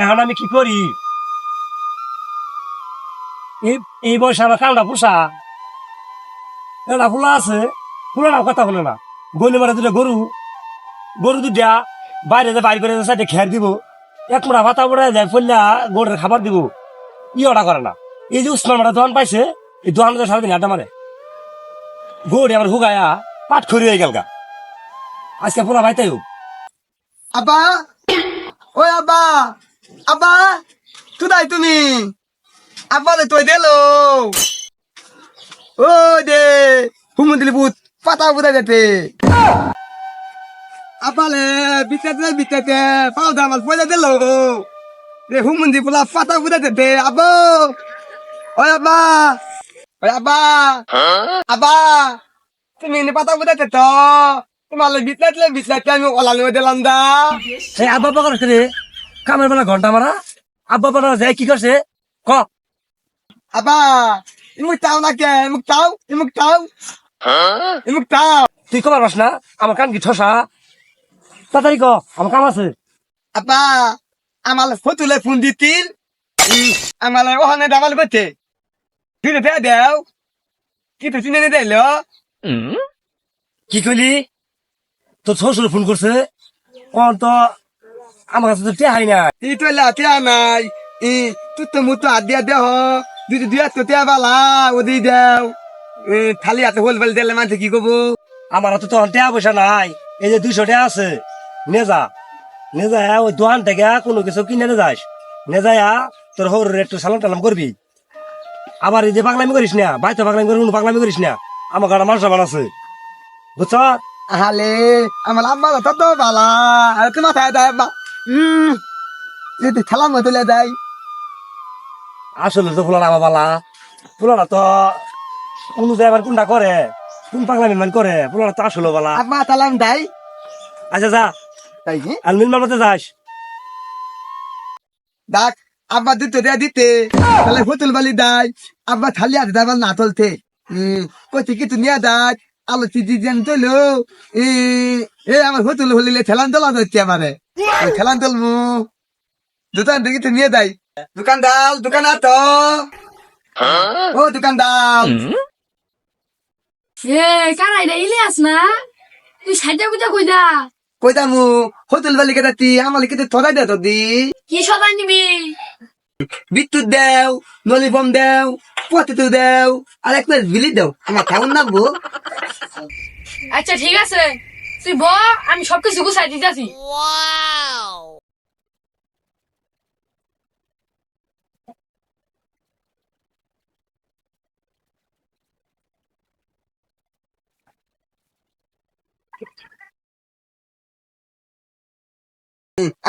এখন আমি কি করি? এই বয়সে আমার কালটা পোষা। এটা ফুলা আছে ফুলাটা কথা হলো না। গলি মারা দুটা গরু। গরু দুটা বাইরে যে বাইর করে সাইডে খেয়ার দিব, এক মোড়া ভাতা মোড়া যায় ফেললা গরুর খাবার দিব। ই ওটা করে না। এই যে উসমান মারা দোকান পাইছে, এই দোকান সারাদিন আড্ডা মারে। গরু আমার হুগায়া পাট খড়ি হয়ে গেল গা। আজকে পোলা ভাইতাই হোক। আব্বা! ওই আব্বা! আব্বা, কোথায় তুমি? আব্বা রে, তুই দিল। ও দে হুমন্দিলি বুত পাতা বুদা যেতে। আব্বা লে বিটাতে বিটাতে পাও দামাল পয়সা দিল। রে হুমন্দি পোলা, পাতা বুদা যেতে। আব্বা, ওই আব্বা ওই আব্বা আব্বা, তুমি পাতা বুদা যেত। তোমার বিটলাইতে বিটলাইতে আমি ওলালে দিলাম দা। এই আব্বা বাবা করছে রে। কামের বেলা ঘণ্টা মারা আব্বা বাবা যায় কি করছে ক Aba, imuk tahu nak ke? Imuk tahu? Imuk tahu? Imuk tahu? তুই কবার পাস না আমার কান কি ঠসা তাড়াতাড়ি ক আমার কাম আছে foto le phone ditil. Amal ohane damal bete. Kita tak ada. Kita sini ni dah lo. কি কইলি তোর শ্বশুর ফোন করছে কোন তো আমার কাছে তো টেহাই না Itu lah tiada nai. Eh, tu temu tu ada ada ho. Dia dia tu tiada bala. Odi dah. Eh, thali ate hol bal dele mante ki gobo. আমার হাতে তো টেহা পয়সা নাই এই যে দুইশো টাকা আছে নেজা নেজা ওই দোকান থেকে কোনো কিছু কিনে নে যাস নেজায়া তোর হর একটু সালাম টালাম করবি আবার এই যে পাগলামি করিস না বাইতে পাগলামি করি কোনো পাগলামি করিস না আমার গাড়া মানুষ আমার আছে বুঝছ Ahale, amal amma tu tu bala. Tu le dai. আসলে তো ফুলার আমার বালা ফুলারা তো কোন কোনটা করে? কোন পাগলামি মান করে? ফুলারা তো আসলে বালা Apa thalam dai? আচ্ছা যা। Dai ni. আলমিন মারতে যাস। abba দিতে দেয়া দিতে তাহলে হোটেল বালি দাই আব্বা থালি আর দাবাল না তুলতে কইতে কি তুই দাই আলো চিজি যেন তোলো এ আমার হোটেল হলিলে ঠেলান তোলা হচ্ছে আমারে। ঠেলান দোকান নিয়ে দোকানদার দোকান তো ও দোকানদার এ কারা এটা ইলিয়াস না। তুই সাইডে গুজা কইদা? কই দামু হোটেল বালি কেটে তি আমার কেটে থরাই দে তো দি কি সদাই নিবি? বিদ্যুৎ দেও নলিবম দেও পতিত দেও আর এক প্লেট বিলি দেও। আমার কেমন নামবো আচ্ছা ঠিক আছে। তুই ব আমি সবকিছু গুছাই দিতেছি।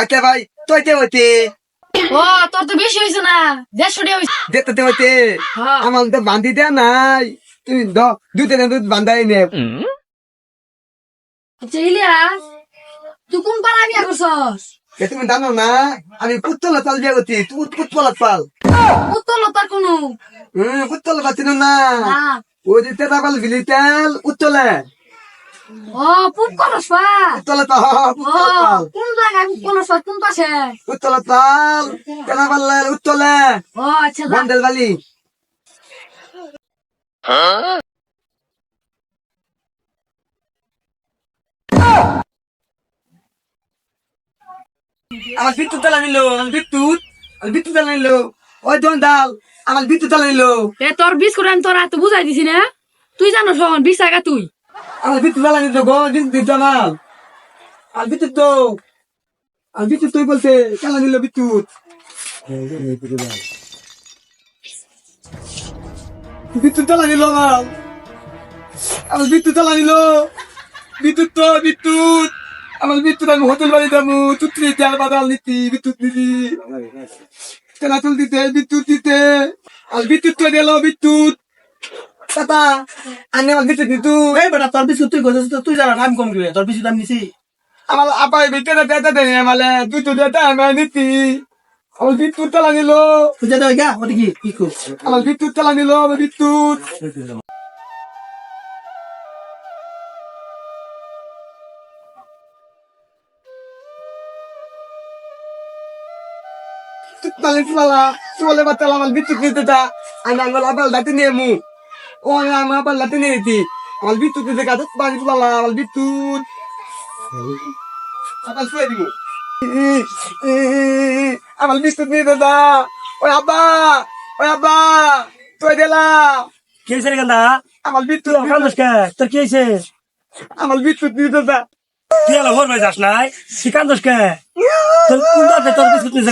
আচ্ছা ভাই তুই তে হইতে ও তোর তো বেশি হয়েছে না দেড়শো টাকা হয়েছে। দেখতে তে হইতে হ্যাঁ। আমার তো বান্ধি দেয়া নাই। তুই দ না দুধ বান্ধাই নে। ইলিয়াস তুই কোন পাড়া বিয়া করছস? এ তুমি জানো না আমি পুত্তলা চাল বিয়া করছি তুই পুত্তলা চাল উত্তর তার কোনো? হম পাচ্ছি না। না। ওই যে তেতা পাল বিলি তেল উত্তলে ও পুপ করস পা উত্তলা তো কোন জায়গায় পুপ করস কোন পাশে উত্তলা চাল তেনা পাল উত্তলে ও আচ্ছা। বন্দেল বালি। আমার বিদ্যুৎ তালা নিল আমার বিদ্যুৎ বিদ্যুৎ তালা নিল। ওই দোকান ডাল আমার বিদ্যুৎ তালা নিল। এ তোর বিষ করে আমি তোর হাতে বুঝাই দিছি না। তুই জানো শোন বিশ টাকা তুই। আমার বিদ্যুৎ তালা নিল গো বিদ্যুৎ জানাল আর বিদ্যুৎ তো আর বিদ্যুৎ তুই বলছে কেন নিল বিদ্যুৎ। বিদ্যুৎ তালা নিল আমার। আমার বিদ্যুৎ তালা নিল। বিদ্যুৎ তো বিদ্যুৎ! আমার বিদ্যুৎ আমি হোটেল বাড়ি যাব। তুত্রি তেল বাদাল নিতি বিদ্যুৎ নিতি তেলাতুল দিতে বিদ্যুৎ দিতে। আর বিদ্যুৎ তো দিল বিদ্যুৎ! টাটা আনে আমার বিদ্যুৎ দিতু। এই বেটা তোর বিস্কুট তুই গেছিস তো তুই জানা দাম কম দিবে তোর বেশি দাম নিছি। আমার আপাই ভিতরে দেতে দেয় আমালে তুই তো দেতে আমি নিতি। আমার বিদ্যুৎ তেলা নিল। তুই যা গা ওটা কি কি কর আমার বিদ্যুৎ তেলা নিল বিদ্যুৎ। Mal bitu kita ta? Ana ngal abal dati ne mu. O ana ma abal dati ne ti. Mal bitu kita ka tutmale pala, mal bitu. Abal suwe di mu. Amal bitu kita ta. Oy abba, oy abba, tuwe de la. কি হয়েছে রে গান্দা তুই কান্দস কে তোর কি হয়েছে amal bitu kita ta. তুই এলা ভোর ভাই যাস নাই তুই কে তোর কোন তোর বিস্কুট নিছে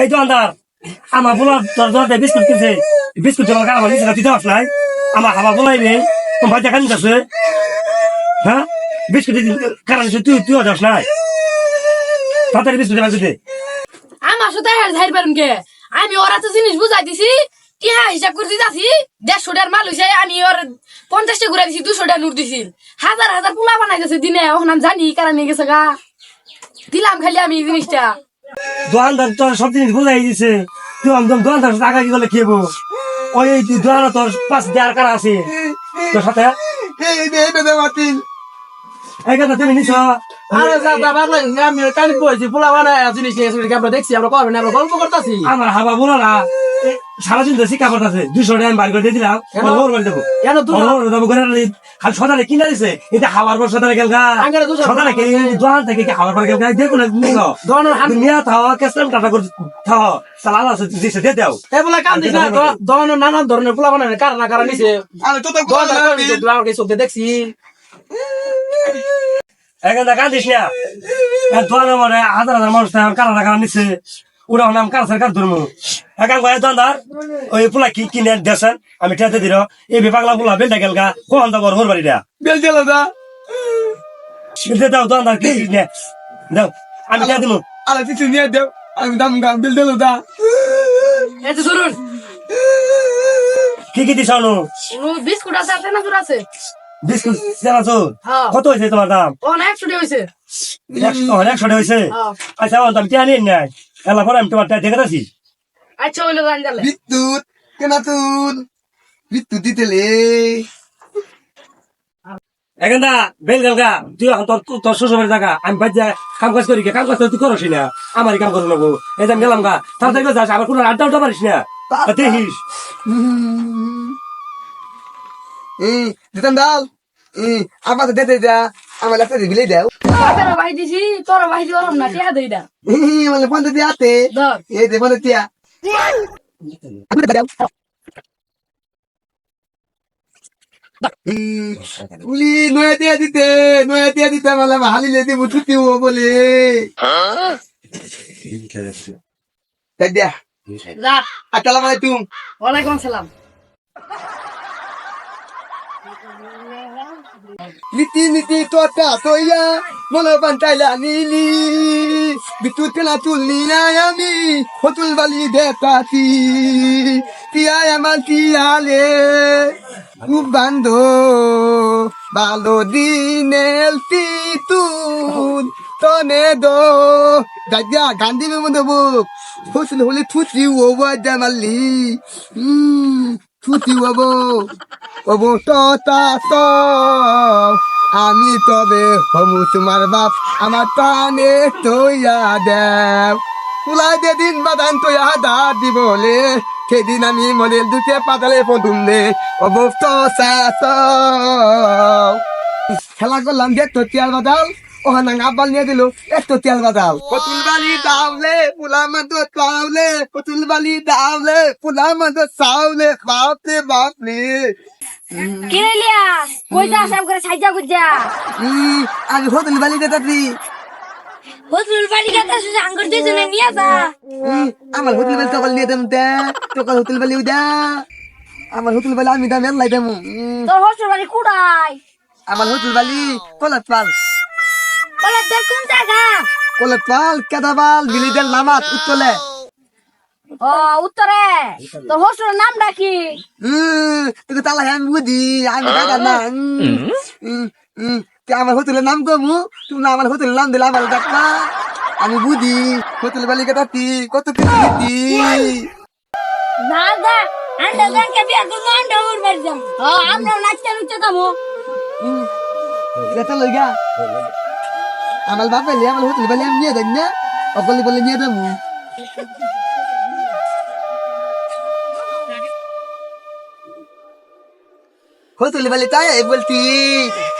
এই তো আন্দার আমার বলার দরতে বিস্কুট কিনছে। বিস্কুট আমার আমার নিচে দিতে পারছ নাই। আমার হাবা বলাই নেই। তোমার ভাই দেখা নিতেছে হ্যাঁ? বিস্কুট কারণ তুই তুই যাস নাই। তাড়াতাড়ি বিস্কুট দেওয়া দিতে আমার সাথে হের ধার পারুন কে? আমি ওরা তো জিনিস বুঝাই দিছি হ্যাঁ হিসাব করে দিতাছি, দেড়শো টার মাল হইছে, আমি ওর পঞ্চাশটা ঘুরে দিছি, দুশো টা নোট দিছিল হাজার হাজার পোলা বানাই দিনে, ওখানে আমি জানি কারণ গেছে গা। দিলাম খালি আমি জিনিসটা। দোকানদার তোর সব জিনিস বুঝাই দিছে। তুই একদম দোকানদার সাথে আগা কি করলে খেয়েবো ওই তুই দোকানে তোর পাঁচ দেওয়ার কারা আছে? তোর সাথে? এই কথা তুমি নিছ? আরে যা বাবা আমি কালি কইছি পোলা বানায় জিনিস নিয়ে আমরা দেখছি আমরা করবেন আমরা গল্প করতেছি। আমার হাবা বলো না এ, সারা দিন তো শিক্ষা করতেছে। দুশো টাকা বার করে দিয়ে দিলাম কেন? ওর করে দেবো কেন করে দেবো করে খালি সদারে কিনা দিছে এটা হাওয়ার পর সদারে গেল গা। দুশো সদারে কে দোকান থেকে কি হাওয়ার পর গেল গা? দেখুন দোকানের হাত থাও কেসলাম কাটা করে থাও সালাল আছে দিছে দিয়ে দাও। এ বলে কাম দিস না দোকানের নানান ধরনের পোলা বানায় কারণ না কারণ নিছে? দোকানদার আমাকে চোখে দেখছি। এখানে কান্দিস না। দোকানে মানে হাজার হাজার মানুষ কারা কারা নিচ্ছে ওরা নাম কারা সরকার ধর্ম। এখান কয়ে দোকানদার ওই পোলা কি কিনে দেশেন আমি ঠেতে দিল। এই বিপাগলা পোলা বেলটা গেল গা। কোন দাবর হোর বাড়িটা? Bel jala da. বিলতে দাও দোকানদার কি কিনে? দাও আমি ti tu niya dew. Ang dam ga bel jala da. এই কি কি দিছ নু ও বিস্কুট আছে আর আছে। বিস্কুট হ্যাঁ। কত হয়েছে তোমার দাম? একশো হয়েছে। একশো হয়েছে? হ্যাঁ। আচ্ছা আমি টিয়া নিয়ে নাই পরে আমি তোমার দেখে আছি আচ্ছা হইল. Kena tun. এখন দা বেল গেল গা তুই এখন তোর তোর শ্বশুরের জায়গা। আমি বাদ যা কাম কাজ করি কাম কাজ তুই করছি না। আমারই কাম করে নেব এই যে আমি গেলাম গা। তার থেকে যাস আবার কোনো আড্ডা উঠা পারিস না। দেখিস। Eh, ditan dal. Eh, apa tu dete ja? Ama lapte di bile dew. বাপেরও বাহি দিছি তোরও বাহি দিও না টিয়া দেই দা Eh, mala pon di ate. ধর Eh, de pon tia. Aku dah dew. Uli, no ya tia dite, no ya tia dite mala mahali le di bututi wo bole. Tadia. ওয়ালাইকুম আসসালাম Niti niti tota toya mola pantalla nili bitut kena tulni na yami hotul bali detati tia yaman tia le ubando balo dinel titun tonedo daja gandhi me mondo buk hosul hole tuti jamali hmm tuti wo ওবো তো আমি তবে হমু তোমার বাপ, আমার টানে তৈয়া দেব তুলাই দে দিন বাদান তৈয়া দা দিবলে, সেদিন আমি মনের দুতে পাতালে পদুমলে অবো তো খেলা করলাম যে তো চেয়ার বাদাল। ওখানে আব্বাল নিয়ে দিল একটু তেল বাদাল পতুল বালি দাওলে পুলা মতো পতুল বালি দাওলে পুলা মতো কই যা করে সাইজা গুজা হুম, আমি হোটেল বালি আঙ্গুর নিয়ে যা। আমার হোটেল বালি সকাল নিয়ে দেম তে সকাল হোটেল বালি উদা আমার হোটেল বালি আমি দাম এলাই দেম। তোর বাড়ি কুড়াই আমার হোটেল বালি কলাত পাল কোন জায়গা? পাল বিলিদের নামাত উত্তলে ও উত্তরে। তোর হোস্টেলের নামটা কি? তালা আমি বুঝি আমি টাকা না। আমার হোটেলের নাম কমু তুমি না আমার হোটেলের নাম দিলে আমার ডাকবা আমি বুঝি হোটেল বালিকা তাতি কত কিছু দিতি না দা আন্ডা ব্যাংকে বিয়া করব আন্ডা উড় বাড়ি ও আমরা নাচতে নুচতে যাব এটা লইগা। আমার বাপ এলে আমার হোটেল বালি আমি নিয়ে না অকলি বলে নিয়ে যাব হোটেল বালি তাই বলতি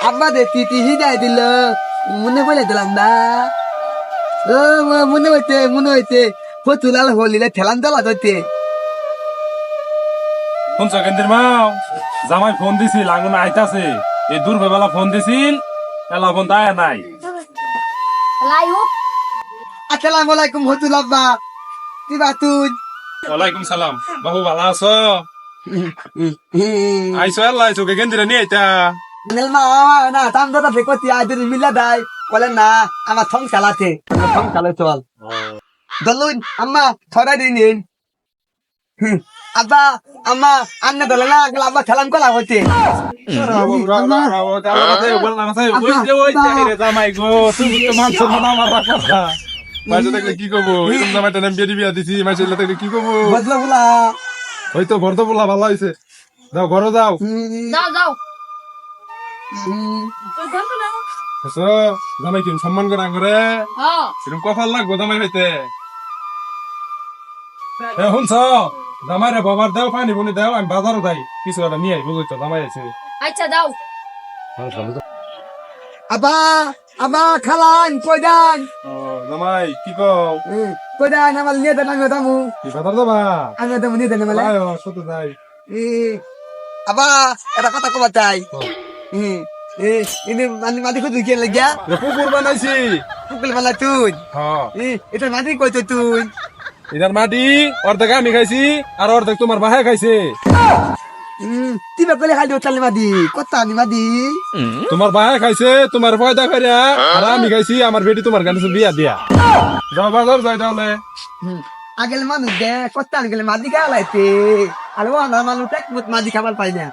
আমাদের তিতি হিদায় দিল মনে বলে দিলাম না ও মনে হইতে মনে হইতে ফতুলাল হলিলে ঠেলান দলা হইতে শুনছ কেন্দ্রের মাও জামাই ফোন দিছিল আঙুন আইতাছে এই দুর্বেলা ফোন দিছিল এলা ফোন তাই নাই আসসালামু আলাইকুম হতুল আব্বা কি বাতুন ওয়ালাইকুম সালাম বাবু ভালো আছো আইসো এলা আইসো কে কেন্দ্রে নিয়ে আইতা নিল মা না তাম দাদা ফেকতি আই দিন মিলা দাই বলে না আমার থং চালাতে থং চালে চল দলুন আম্মা থরা দিন আব্বা আম্মা আন্না দলে না গেল আব্বা খেলাম কলা হচ্ছে জামাই গো তুমি তো সম্মান আমার রাখা মাঝে দেখলে কি কব কি কব বদলা বলা হয়তো ভরত বলা ভালো হয়েছে যাও ঘরে যাও। যাও জামাই কি সম্মান করে করে হ্যাঁ কপাল লাগবো জামাই হইতে শুনছ জামাই রে বাবার দেও পানি বনি দেও আমি বাজারও যাই। কিছু একটা নিয়ে বুঝলি তো জামাই আছে। আচ্ছা যাও আব্বা আব্বা খালান কইদান ও জামাই কি কও? কইদান আমার নিয়ে দেন আমি দামু কি বাজার যাবা? আমি দামু নিয়ে দেন মানে আয় কত যাই। আবা এটা কথা কবা চাই। মানে মাটি খুঁজু কে লাগিয়া? পুকুর বানাইছি। পুকুল মালা তুই। হ্যাঁ এটা মাটি কইতো তুই? এটার মাটি অর্ধেক আমি খাইছি আর অর্ধেক তোমার বাহে খাইছে। তিবা কলে খালি ওটালি মাদি কত আনি মাদি তোমার বাহে খাইছে তোমার পয়দা করিয়া আর আমি খাইছি আমার বেটি তোমার কাছে বিয়া দিয়া। যাও বাজার যাই তাহলে। আগেল মানুষ দে কত আনি গেলে মাদি খাওয়া লাইতে আর ও না মানুষ এক মাদি খাবার পাই না।